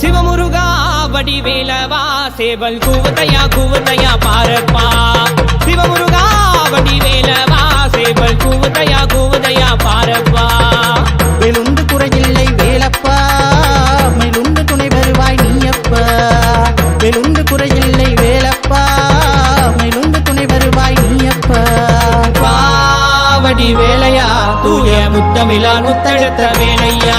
சிவமுருகா வடிவேலவா சேவல் கூவத்தையா கூவத்தையா பாரப்பா. சிவமுருகா வடிவேலவா சேவல் கூவத்தையா கூவத்தையா பாரப்பா. வெளுந்து குறையில்லை வேலப்பா மேலுண்டு துணை வருவாய் நீயப்பா. வெளுந்து குறையில்லை வேலப்பா மேலுண்டு துணை வருவாய் நீயப்பா. வாவடி வேலையா தூய முத்தமிழா முத்தெடுத்த வேலையா.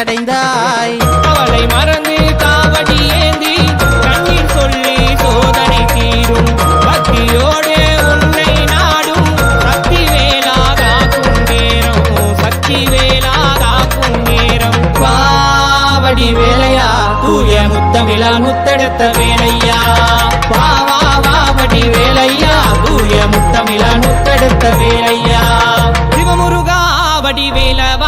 அடைந்தாய் அவளை மறந்து காவடி ஏந்தி கண்ணீர் சொல்லி சோதனை தீரும். பக்தியோடு உன்னை நாடும் சக்தி வேலாகாக்கும் நேரம் சக்தி வேலாகாக்கும் நேரம் காவடி வேலையா? தூய முத்தமிழா முத்தெடுத்த வேலையா? வா வா வாவடி வேலையா? தூய முத்தமிழா முத்தெடுத்த வேலையா? சிவமுருகா வடி வேலவா?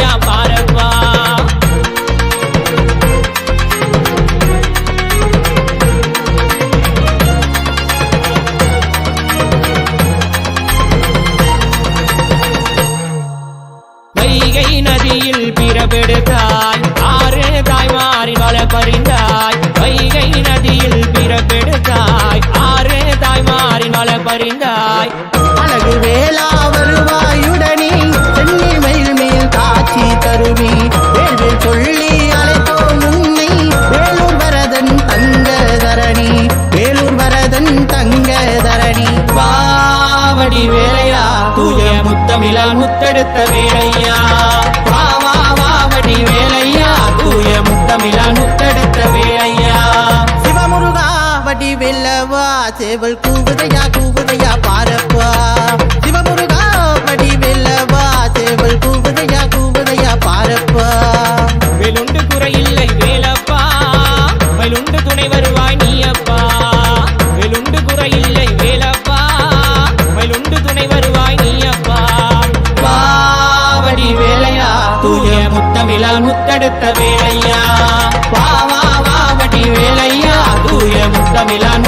தாய்மாரி அழகு வேளா வருவாயுடனே சென்னி மயில் மேல் காட்சி தருவி. வேள்வி சொல்லி அழைத்தோம் உன்னை. வேலூர் வரதன் தங்க தரணி வேலூர் வரதன் தங்க தரணி பாவடி வேலையா தூய முத்தமிழா முத்தெடுத்த வேலையா. சேவல் கூவுதையா கூவுதையா பாரப்பா. சிவமுருகா மடி வெல்லவா. சேவல் கூவுதையா கூவுதையா பாரப்பா. வேலுண்டு குறையில்லை வேலப்பா வேலுண்டு துணை வருவாய் நீ அப்பா வேலுண்டு குறையில்லை வேலப்பா வேலுண்டு துணை வருவாய் நீ அப்பா பாவடி வேலையா தூய முத்தமிழால் முத்தெடுத்த வேலையா. பாவா பாவடி வேலையா தூய முத்தமிழால்